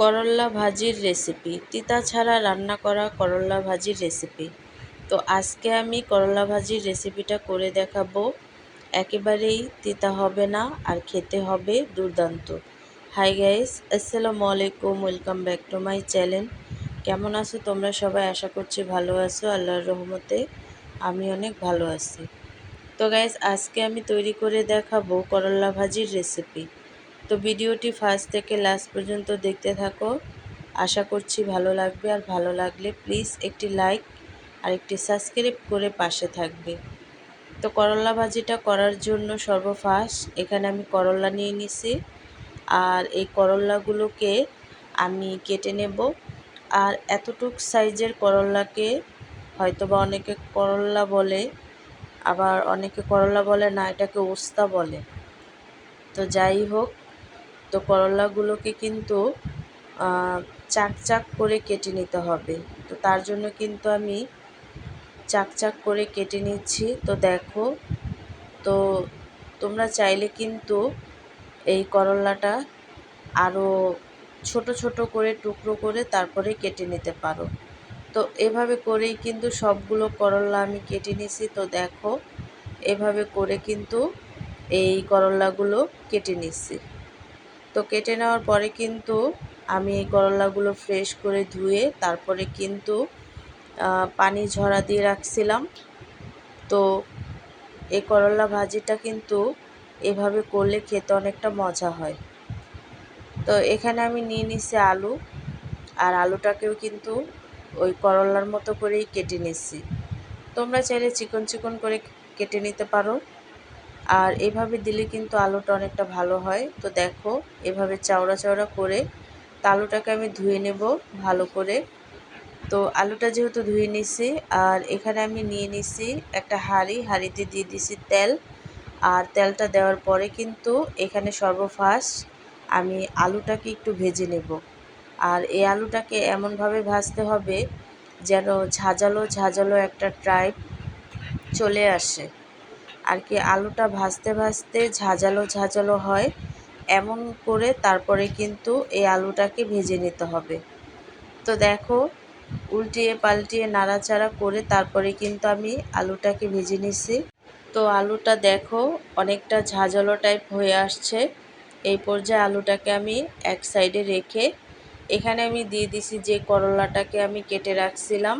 করল্লা ভাজির রেসিপি। তিতা ছাড়া রান্না করা করল্লা ভাজির রেসিপি। তো আজকে আমি করল্লা ভাজির রেসিপিটা করে দেখাবো। একেবারেই তিতা হবে না আর খেতে হবে দুর্দান্ত। হাই গাইস, আসসালামু আলাইকুম, welcome back to my channel. কেমন আছো তোমরা সবাই? আশা করছি ভালো আছো, আল্লাহর রহমতে আমি অনেক ভালো আছি। তো গাইস, আজকে আমি তৈরি করে দেখাবো করল্লা ভাজির রেসিপি। তো ভিডিওটি ফার্স্ট থেকে লাস্ট পর্যন্ত দেখতে থাকো। আশা করছি ভালো লাগবে। আর ভালো লাগলে প্লিজ একটি লাইক আর একটি সাবস্ক্রাইব করে পাশে থাকবে। তো করলা ভাজিটা করার জন্য সর্বফার্স্ট এখানে আমি করলা নিয়ে নিছি। আর এই করলাগুলোকে আমি কেটে নেব। আর এতটুক সাইজের করলাকে হয়তোবা অনেকে করলা বলে, আবার অনেকে করলা বলে না, এটাকে ওস্তা বলে। তো যাই হোক তো করলাগুলোকে কিন্তু চাক চাক করে কেটে নিতে হবে। তো তার জন্য কিন্তু আমি চাক চাক করে কেটে নিচ্ছি। তো দেখো, তো তোমরা চাইলে কিন্তু এই করলাটা আরও ছোট ছোট করে, টুকরো করে তারপরে কেটে নিতে পারো। তো এভাবে করেই কিন্তু সবগুলো করলা আমি কেটে নিছি। তো দেখো, এভাবে করে কিন্তু এই করলাগুলো কেটে নিচ্ছি। তো কেটে নেওয়ার পরে কিন্তু আমি এই করলাগুলো ফ্রেশ করে ধুয়ে তারপরে কিন্তু পানি ঝরা দিয়ে রাখছিলাম। তো এই করলা ভাজিটা কিন্তু এভাবে করলে খেতে অনেকটা মজা হয়। তো এখানে আমি নিয়ে নিচ্ছি আলু, আর আলুটাকেও কিন্তু ওই করলার মতো করেই কেটে নিচ্ছি তোমরা চাইলে চিকন চিকন করে কেটে নিতে পারো। আর এভাবে দিলে কিন্তু আলুটা অনেকটা ভালো হয়। তো দেখো, এভাবে চাওড়া চাওড়া করে আলুটাকে আমি ধুয়ে নেব ভালো করে। তো আলুটা যেহেতু ধুয়ে নিছি, আর এখানে আমি নিয়ে নিছি একটা হাঁড়ি। হাঁড়িতে দিয়ে দিছি তেল। আর তেলটা দেওয়ার পরে কিন্তু এখানে সর্বফার্স্ট আমি আলুটাকে একটু ভেজে নেব। আর এই আলুটাকে এমনভাবে ভাজতে হবে যেন ঝাঁঝালো ঝাঁঝালো একটা ট্রাইব চলে আসে। আর কি আলুটা ভাজতে ভাজতে ঝাঁঝালো ঝাঁঝালো হয়। এমন করে তারপরে কিন্তু এই আলুটাকে ভেজে নিতে হবে। তো দেখো, উল্টিয়ে পাল্টিয়ে নাড়াচাড়া করে তারপরে কিন্তু আমি আলুটাকে ভেজে নিছি। তো আলুটা দেখো অনেকটা ঝাঁঝালো টাইপ হয়ে আসছে। এই পর্যায়ে আলুটাকে আমি এক সাইডে রেখে এখানে আমি দিয়ে দিছি যে করলাটাকে আমি কেটে রাখছিলাম।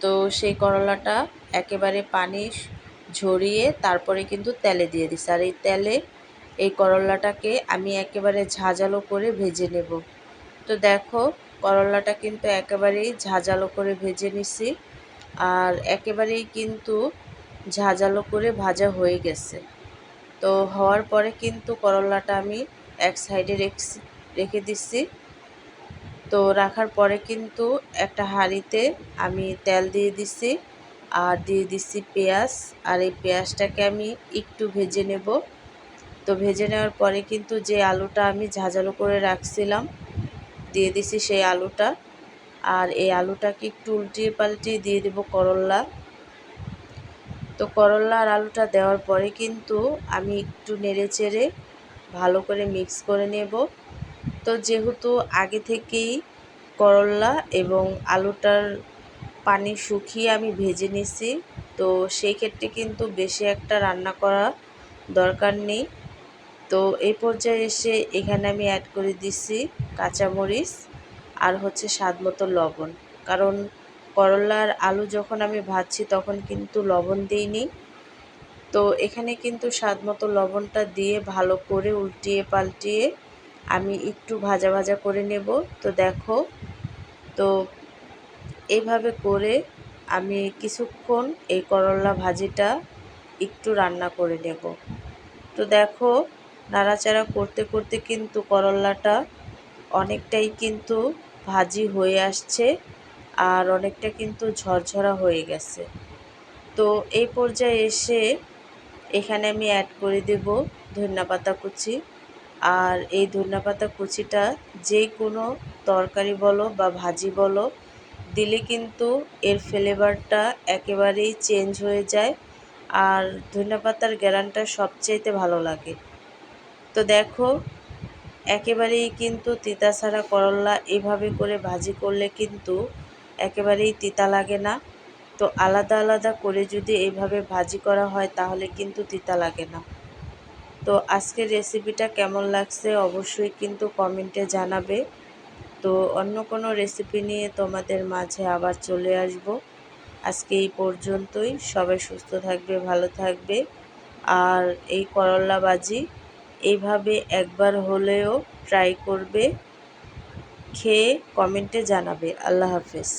তো সেই করলাটা একেবারে পানি ঝরিয়ে তারপরে কিন্তু তেলে দিয়ে দিছি। আর এই তেলে এই করলাটাকে আমি একেবারে ঝাঁঝালো করে ভেজে নেব। তো দেখো, করলাটা কিন্তু একেবারেই ঝাঁঝালো করে ভেজে নিছি আর একেবারেই কিন্তু ঝাঁঝালো করে ভাজা হয়ে গেছে। তো হওয়ার পরে কিন্তু করলাটা আমি এক সাইডে রেখে দিচ্ছি তো রাখার পরে কিন্তু একটা হাঁড়িতে আমি তেল দিয়ে দিচ্ছি আর দিয়ে দিচ্ছি পেঁয়াজ। আর এই পেঁয়াজটাকে আমি একটু ভেজে নেব। তো ভেজে নেওয়ার পরে কিন্তু যে আলুটা আমি ঝাঁঝালো করে রাখছিলাম, দিয়ে দিছি সেই আলুটা। আর এই আলুটাকে একটু উল্টিয়ে পাল্টিয়ে দিয়ে দেব করল্লা তো করল্লা আর আলুটা দেওয়ার পরে কিন্তু আমি একটু নেড়ে চেড়ে ভালো করে মিক্স করে নেব। তো যেহেতু আগে থেকেই করল্লা এবং আলুটার পানি শুকিয়ে আমি ভেজে নিছি। তো সেই ক্ষেত্রে কিন্তু বেশি একটা রান্না করা দরকার নেই। তো এই পর্যায়ে এসে এখানে আমি অ্যাড করে দিচ্ছি কাঁচামরিচ আর হচ্ছে স্বাদ মতো লবণ। কারণ করলার আলু যখন আমি ভাজছি তখন কিন্তু লবণ দিইনি। তো এখানে কিন্তু স্বাদ মতো লবণটা দিয়ে ভালো করে উল্টিয়ে পাল্টিয়ে আমি একটু ভাজা ভাজা করে নেব। তো দেখো, তো এইভাবে করে আমি কিছুক্ষণ এই করলা ভাজিটা একটু রান্না করে নেব। তো দেখো, নাড়াচাড়া করতে করতে কিন্তু করলাটা অনেকটাই কিন্তু ভাজি হয়ে আসছে আর অনেকটা কিন্তু ঝরঝরা হয়ে গেছে। তো এই পর্যায়ে এসে এখানে আমি অ্যাড করে দেব ধনিয়া পাতা কুচি। আর এই ধনিয়া পাতা কুচিটা যে কোনো তরকারি বলো বা ভাজি বলো দিলে কিন্তু এর ফ্লেভারটা একেবারেই চেঞ্জ হয়ে যায়। আর ধনিয়া পাতার গ্যারানটা সবচাইতে ভালো লাগে। তো দেখো, একেবারেই কিন্তু তিতা ছাড়া করল্লা এভাবে করে ভাজি করলে কিন্তু একেবারেই তিতা লাগে না। তো আলাদা আলাদা করে যদি এইভাবে ভাজি করা হয় তাহলে কিন্তু তিতা লাগে না। তো আজকের রেসিপিটা কেমন লাগছে অবশ্যই কিন্তু কমেন্টে জানাবে। তো অন্য কোনো রেসিপি নিয়ে তোমাদের মাঝে আবার চলে আসব। আজকে এই পর্যন্তই। সবাই সুস্থ থাকবে, ভালো থাকবে। আর এই করল্লা বাজি এইভাবে একবার হলেও ট্রাই করবে। খেয়ে কমেন্টে জানাবে। আল্লাহ হাফেজ।